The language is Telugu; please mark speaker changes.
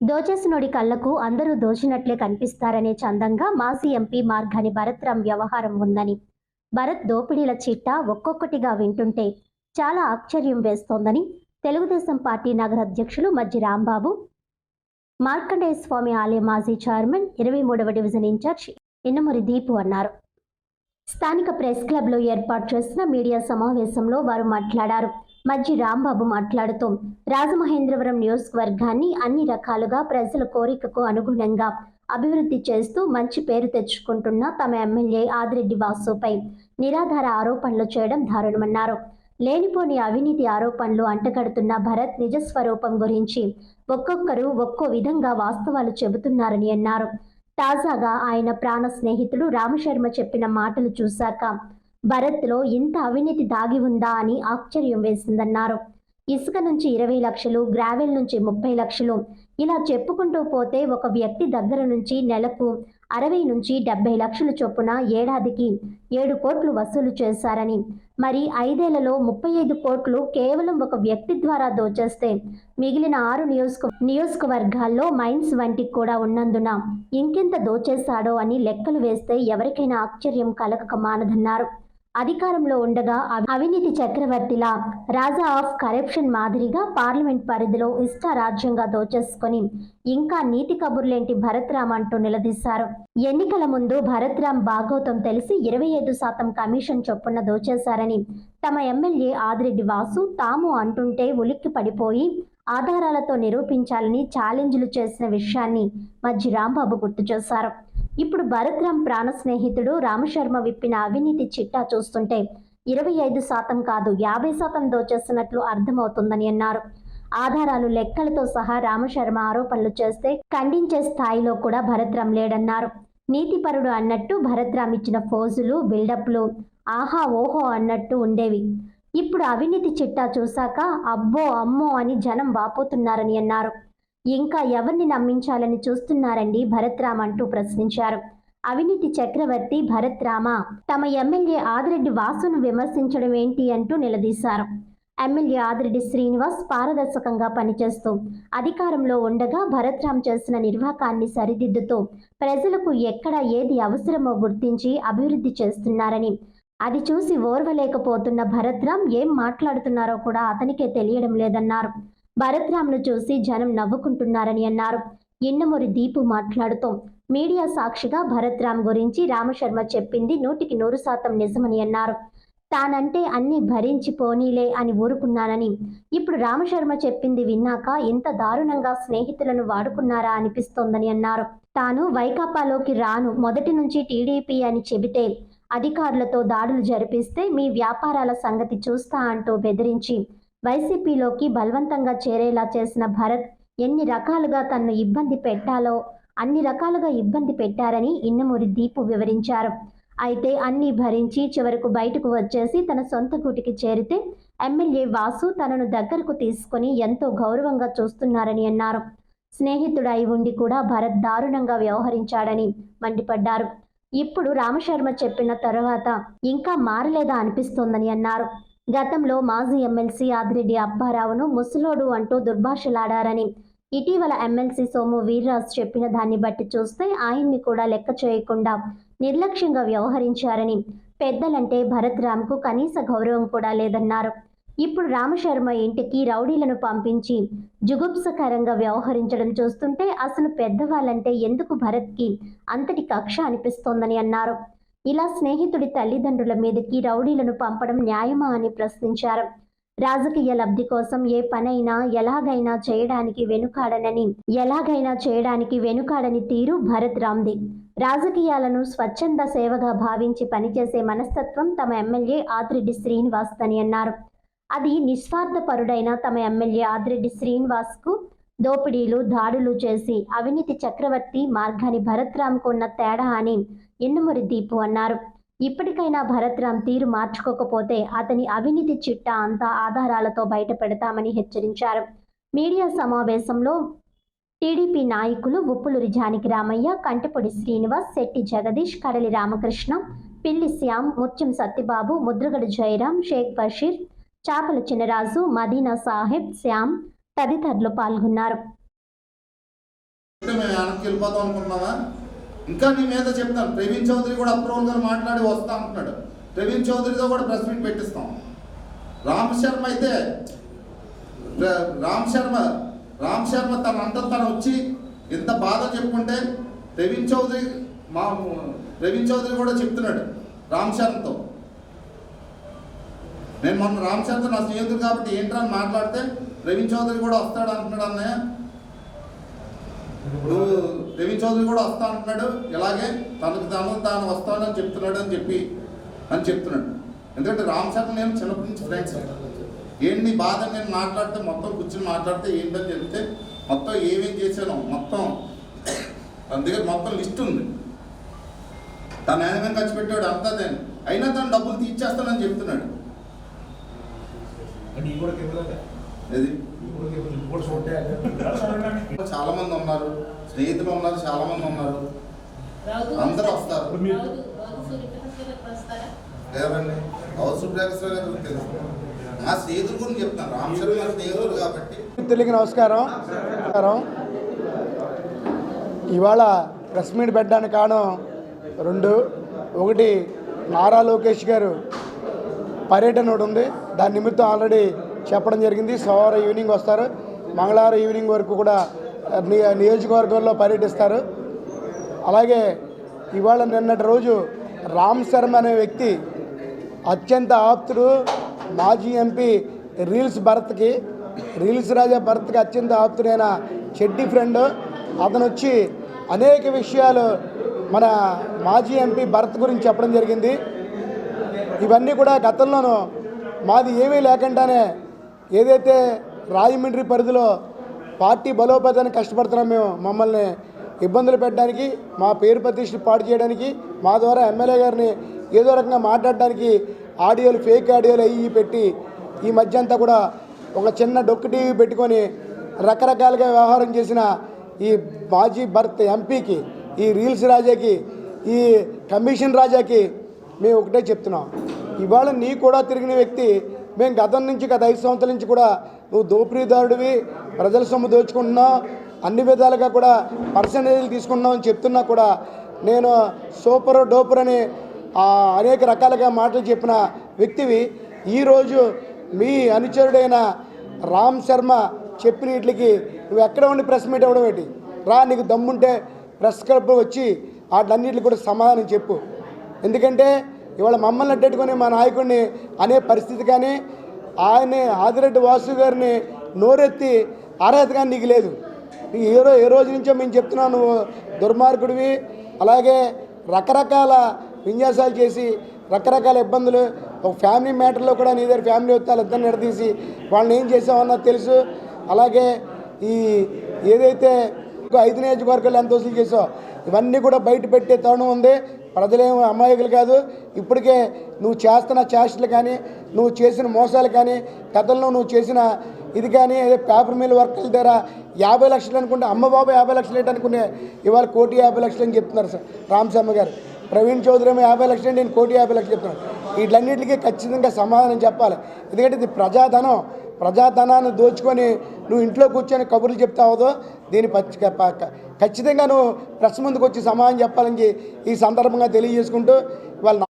Speaker 1: దోచేసినోడి కళ్ళకు అందరూ దోచినట్లే కనిపిస్తారనే చందంగా మాజీ ఎంపీ మార్గాని భరత్రామ్ వ్యవహారం ఉందని. భరత్ దోపిడీల చిట్టా ఒక్కొక్కటిగా వింటుంటే చాలా ఆశ్చర్యం వేస్తోందని తెలుగుదేశం పార్టీ నగర అధ్యక్షులు మజ్జి రాంబాబు మార్కండేయ స్వామి ఆలయ మాజీ చైర్మన్ ఇరవై మూడవ డివిజన్ ఇన్ఛార్జ్ ఇన్నమూరి దీపు అన్నారు. స్థానిక ప్రెస్ క్లబ్లో ఏర్పాటు చేసిన మీడియా సమావేశంలో వారు మాట్లాడారు. మజ్జి రాంబాబు మాట్లాడుతూ రాజమహేంద్రవరం నియోజకవర్గాన్ని అన్ని రకాలుగా ప్రజల కోరికకు అనుగుణంగా అభివృద్ధి చేస్తూ మంచి పేరు తెచ్చుకుంటున్న తమ ఎమ్మెల్యే ఆదిరెడ్డి వాసుపై నిరాధార ఆరోపణలు చేయడం దారుణమన్నారు. లేనిపోని అవినీతి ఆరోపణలు అంటగడుతున్న భరత్ నిజస్వరూపం గురించి ఒక్కొక్కరు ఒక్కో విధంగా వాస్తవాలు చెబుతున్నారని అన్నారు. తాజాగా ఆయన ప్రాణ స్నేహితుడు రామశర్మ చెప్పిన మాటలు చూశాక భరత్లో ఇంత అవినీతి దాగి ఉందా అని ఆశ్చర్యం వేసిందన్నారు. ఇసుక నుంచి ఇరవై లక్షలు గ్రావెల్ నుంచి ముప్పై లక్షలు ఇలా చెప్పుకుంటూ పోతే ఒక వ్యక్తి దగ్గర నుంచి నెలకు అరవై నుంచి డెబ్బై లక్షలు చొప్పున ఏడాదికి ఏడు కోట్లు వసూలు చేశారని మరి ఐదేళ్ళలో ముప్పై ఐదు కోట్లు కేవలం ఒక వ్యక్తి ద్వారా దోచేస్తే మిగిలిన ఆరు నియోజక నియోజకవర్గాల్లో మైన్స్ వంటి కూడా ఉన్నందున ఇంకెంత దోచేశాడో అని లెక్కలు వేస్తే ఎవరికైనా ఆశ్చర్యం కలగక మానదన్నారు. అధికారంలో ఉండగా అవినీతి చక్రవర్తిలా రాజా ఆఫ్ కరప్షన్ మాదిరిగా పార్లమెంట్ పరిధిలో ఇష్టారాజ్యంగా దోచేసుకొని ఇంకా నీతి కబుర్లేంటి భరత్రామ్ అంటూ నిలదీశారు. ఎన్నికల ముందు భరత్రామ్ భాగవతం తెలిసి ఇరవై ఐదు శాతం కమిషన్ చొప్పున దోచేశారని తమ ఎమ్మెల్యే ఆదిరెడ్డి వాసు తాము అంటుంటే ఉలిక్కి పడిపోయి ఆధారాలతో నిరూపించాలని ఛాలెంజ్లు చేసిన విషయాన్ని మజ్జి రాంబాబు గుర్తు చేశారు. ఇప్పుడు భరత్రామ్ ప్రాణ స్నేహితుడు రామశర్మ విప్పిన అవినీతి చిట్టా చూస్తుంటే ఇరవై ఐదు శాతం కాదు యాభై శాతం దోచేస్తున్నట్లు అర్థమవుతుందని అన్నారు. ఆధారాలు లెక్కలతో సహా రామశర్మ ఆరోపణలు చేస్తే ఖండించే స్థాయిలో కూడా భరత్రామ్ లేడన్నారు. నీతిపరుడు అన్నట్టు భరత్రామ్ ఇచ్చిన ఫోజులు బిల్డప్లు ఆహా ఓహో అన్నట్టు ఉండేవి. ఇప్పుడు అవినీతి చిట్టా చూశాక అబ్బో అమ్మో అని జనం వాపోతున్నారని అన్నారు. ఇంకా ఎవరిని నమ్మించాలని చూస్తున్నారండి భరత్రామ్ అంటూ ప్రశ్నించారు. అవినీతి చక్రవర్తి భరత్రామ తమ ఎమ్మెల్యే ఆదిరెడ్డి వాసును విమర్శించడం ఏంటి అంటూ నిలదీశారు. ఎమ్మెల్యే ఆదిరెడ్డి శ్రీనివాస్ పారదర్శకంగా పనిచేస్తూ అధికారంలో ఉండగా భరత్రామ్ చేసిన నిర్వాకాన్ని సరిదిద్దుతూ ప్రజలకు ఎక్కడ ఏది అవసరమో గుర్తించి అభివృద్ధి చేస్తున్నారని అది చూసి ఓర్వలేకపోతున్న భరత్రామ్ ఏం మాట్లాడుతున్నారో కూడా అతనికే తెలియడం లేదన్నారు. భరత్రామ్ను చూసి జనం నవ్వుకుంటున్నారని అన్నారు. ఎన్నమూరి దీపు మాట్లాడుతూ. మీడియా సాక్షిగా భరత్రామ్ గురించి రామశర్మ చెప్పింది నూటికి నూరు శాతం నిజమని అన్నారు. తానంటే అన్ని భరించి పోనీలే అని ఊరుకున్నానని. ఇప్పుడు రామశర్మ చెప్పింది విన్నాక ఇంత దారుణంగా స్నేహితులను వాడుకున్నారా అనిపిస్తోందని అన్నారు. తాను వైకాపాలోకి రాను మొదటి నుంచి టీడీపీ అని చెబితే అధికారులతో దాడులు జరిపిస్తే మీ వ్యాపారాల సంగతి చూస్తా అంటూ బెదిరించి వైసీపీలోకి బలవంతంగా చేరేలా చేసిన భరత్ ఎన్ని రకాలుగా తన్ను ఇబ్బంది పెట్టాలో అన్ని రకాలుగా ఇబ్బంది పెట్టారని ఇన్నమూరి దీపు వివరించారు. అయితే అన్ని భరించి చివరకు బయటకు వచ్చేసి తన సొంత గూటికి చేరితే ఎమ్మెల్యే వాసు తనను దగ్గరకు తీసుకొని ఎంతో గౌరవంగా చూస్తున్నారని అన్నారు. స్నేహితుడై ఉండి కూడా భరత్ దారుణంగా వ్యవహరించాడని మండిపడ్డారు. ఇప్పుడు రామశర్మ చెప్పిన తర్వాత ఇంకా మారలేదా అనిపిస్తోందని అన్నారు. గతంలో మాజీ ఎమ్మెల్సీ ఆదిరెడ్డి అబ్బారావును ముసలోడు అంటూ దుర్భాషలాడారని. ఇటీవల ఎమ్మెల్సీ సోము వీర్రాజ్ చెప్పిన దాన్ని బట్టి చూస్తే ఆయన్ని కూడా లెక్క చేయకుండా నిర్లక్ష్యంగా వ్యవహరించారని. పెద్దలంటే భరత్ రామ్కు కనీస గౌరవం కూడా లేదన్నారు. ఇప్పుడు రామశర్మ ఇంటికి రౌడీలను పంపించి జుగుప్సకరంగా వ్యవహరించడం చూస్తుంటే అసలు పెద్దవాళ్ళంటే ఎందుకు భరత్కి అంతటి కక్ష అనిపిస్తోందని అన్నారు. ఇలా స్నేహితుడి తల్లిదండ్రుల మీదకి రౌడీలను పంపడం న్యాయమా అని ప్రశ్నించారు. రాజకీయ లబ్ధి కోసం ఏ పనైనా ఎలాగైనా చేయడానికి వెనుకాడనని ఎలాగైనా చేయడానికి వెనుకాడని తీరు భరత్ రామ్ది. రాజకీయాలను స్వచ్ఛంద సేవగా భావించి పనిచేసే మనస్తత్వం తమ ఎమ్మెల్యే ఆదిరెడ్డి శ్రీనివాస్ అని అన్నారు. అది నిస్వార్థపరుడైన తమ ఎమ్మెల్యే ఆదిరెడ్డి శ్రీనివాస్కు దోపిడీలు దాడులు చేసి అవినీతి చక్రవర్తి మార్గాని భరత్రామ్కు ఉన్న తేడా అని ఎన్నుమురి దీపు అన్నారు ఇప్పటికైనా భరత్రామ్ తీరు మార్చుకోకపోతే అతని అవినీతి చిట్టా అంతా ఆధారాలతో బయటపెడతామని హెచ్చరించారు మీడియా సమావేశంలో టీడీపీ నాయకులు ఉప్పులూరి జానికి రామయ్య కంటపొడి శ్రీనివాస్ శెట్టి జగదీష్ కడలి రామకృష్ణ పిల్లి శ్యామ్ ముత్యం సత్యబాబు ముద్రగడ జయరాం షేక్ బషీర్ చాపల చినరాజు మదీనా సాహెబ్ శ్యామ్ తదితరులు పాల్గొన్నారు
Speaker 2: ఇంకా నీ మీద చెప్తాను. ప్రవీణ్ చౌదరి కూడా అప్రూవల్ గారు మాట్లాడి వస్తా అంటున్నాడు. ప్రవీణ్ చౌదరితో కూడా ప్రెస్ మీట్ పెట్టిస్తాం. రామ్ శర్మ అయితే ర- రామ్ శర్మ రామ్ శర్మ తన అంత తను వచ్చి ఇంత బాధ చెప్పుకుంటే ప్రవీణ్ చౌదరి మా ప్రవీణ్ చౌదరి కూడా చెప్తున్నాడు రామ్ శర్మతో. నేను మొన్న రామ్ శర్మతో నా స్నేహితుడు కాబట్టి ఏంట్రా అని మాట్లాడితే ప్రవీణ్ చౌదరి కూడా వస్తాడు అంటున్నాడు అన్నయ్య. నువ్వు రవీన్ చౌదరి కూడా వస్తా అంటున్నాడు. ఇలాగే తనకు తాను తాను వస్తానని చెప్తున్నాడు అని చెప్పి అని చెప్తున్నాడు. ఎందుకంటే రామ్ చరణ్ నేను చిన్నప్పటి నుంచి ఫ్రెండ్స్ ఏంటి బాధ? నేను మాట్లాడితే మొత్తం కూర్చొని మాట్లాడితే ఏంటని చెప్తే మొత్తం ఏమేం చేశానో మొత్తం తన దగ్గర మొత్తం లిస్ట్ ఉంది. తను ఏమేమి ఖర్చు పెట్టాడు అంతా నేను. అయినా తను డబ్బులు తీర్చేస్తానని చెప్తున్నాడు.
Speaker 3: అంటే
Speaker 2: చాలా మంది ఉన్నారు. స్నేహితులు ఉన్నారు చాలా మంది ఉన్నారు. అందరూ వస్తారు. ఎవరండి? హౌస్ తెలుసు? మా స్నేహితుల గురించి చెప్తాను. రామ్ చరణ్ గారి స్నేహితుడు కాబట్టి.
Speaker 4: మిత్రులకి నమస్కారం. నమస్కారం. ఇవాళ ప్రెస్ మీట్ పెట్టడానికి కారణం రెండు. ఒకటి నారా లోకేష్ గారు పర్యటన ఒకటి ఉంది. దాని నిమిత్తం ఆల్రెడీ చెప్పడం జరిగింది. సోమవారం ఈవినింగ్ వస్తారు. మంగళవారం ఈవినింగ్ వరకు కూడా నియ నియోజకవర్గంలో పర్యటిస్తారు. అలాగే ఇవాళ నిన్నటి రోజు రామ్ శర్మ అనే వ్యక్తి అత్యంత ఆప్తుడు మాజీ ఎంపీ రీల్స్ భరత్కి రీల్స్ రాజా భరత్కి అత్యంత ఆప్తుడైన చెడ్డి ఫ్రెండ్. అతను వచ్చి అనేక విషయాలు మన మాజీ ఎంపీ భరత్ గురించి చెప్పడం జరిగింది. ఇవన్నీ కూడా గతంలోనూ మాది ఏమీ లేకుండానే ఏదైతే రాజమండ్రి పరిధిలో పార్టీ బలోపేతానికి కష్టపడుతున్నాం మేము. మమ్మల్ని ఇబ్బందులు పెట్టడానికి మా పేరు ప్రతిష్టలు పాటు చేయడానికి మా ద్వారా ఎమ్మెల్యే గారిని ఏదో రకంగా మాట్లాడడానికి ఆడియోలు ఫేక్ ఆడియోలు అయ్యి పెట్టి ఈ మధ్య అంతా కూడా ఒక చిన్న డొక్కు టీవీ పెట్టుకొని రకరకాలుగా వ్యవహారం చేసిన ఈ మాజీ భర్త ఎంపీకి ఈ రీల్స్ రాజాకి ఈ కమిషన్ రాజాకి మేము ఒకటే చెప్తున్నాం. ఇవాళ నీ కూడా తిరిగిన వ్యక్తి మేము గతం నుంచి గత ఐదు సంవత్సరాల నుంచి కూడా నువ్వు దోపిడీదారుడివి ప్రజల సొమ్ము దోచుకుంటున్నావు అన్ని విధాలుగా కూడా పర్సంటేజీలు తీసుకుంటున్నావు అని చెప్తున్నా కూడా నేను సూపర్ డోపర్ అని అనేక రకాలుగా మాటలు చెప్పిన వ్యక్తివి. ఈరోజు మీ అనుచరుడైన రామ్ శర్మ చెప్పిన వీటికి నువ్వు ఎక్కడ ఉండి ప్రెస్ మీట్ అవ్వడం ఏంటి? రా నీకు దమ్ముంటే ప్రెస్ క్లబ్ వచ్చి వాటన్నిటికి కూడా సమాధానం చెప్పు. ఎందుకంటే ఇవాళ మమ్మల్ని అడ్డెట్టుకొని మా నాయకుడిని అనే పరిస్థితి కానీ ఆయన ఆదిరెడ్డి వాసు గారిని నోరెత్తి అర్హత కానీ నీకు లేదు. ఏ ఏ రోజు నుంచో మేము చెప్తున్నాను నువ్వు దుర్మార్గుడివి. అలాగే రకరకాల విన్యాసాలు చేసి రకరకాల ఇబ్బందులు ఒక ఫ్యామిలీ మ్యాటర్లో కూడా నీ దగ్గర ఫ్యామిలీ వస్తాలు ఇద్దరు నిడదీసి వాళ్ళని ఏం చేసామన్నది తెలుసు. అలాగే ఈ ఏదైతే ఇంకో ఐదు నియోజకవర్గాలు ఎంత వసూలు చేసావు ఇవన్నీ కూడా బయట పెట్టే తరుణం ఉంది. ప్రజలేమో అమాయకులు కాదు. ఇప్పటికే నువ్వు చేస్తున్న చేష్టలు కానీ నువ్వు చేసిన మోసాలు కానీ గతంలో నువ్వు చేసిన ఇది కానీ అదే పేపర్ మిల్ వర్కర్ల దగ్గర యాభై లక్షలు అనుకుంటే అమ్మ బాబు యాభై లక్షలు ఏంటి అనుకునే ఇవాళ కోటి యాభై లక్షలు అని చెప్తున్నారు సార్ రామస్వామి గారు. ప్రవీణ్ చౌదరి ఏమో యాభై లక్షలు నేను కోటి యాభై లక్షలు చెప్తున్నాను వీటన్నిటికీ ఖచ్చితంగా సమాధానం చెప్పాలి. ఎందుకంటే ఇది ప్రజాధనం. ప్రజాధనాన్ని దోచుకొని నువ్వు ఇంట్లో కూర్చొని కబుర్లు చెప్తావదో దీని పచ్చి ఖచ్చితంగా నువ్వు ప్రెస్ ముందుకు వచ్చి సమాధానం చెప్పాలని ఈ సందర్భంగా తెలియజేసుకుంటూ వాళ్ళ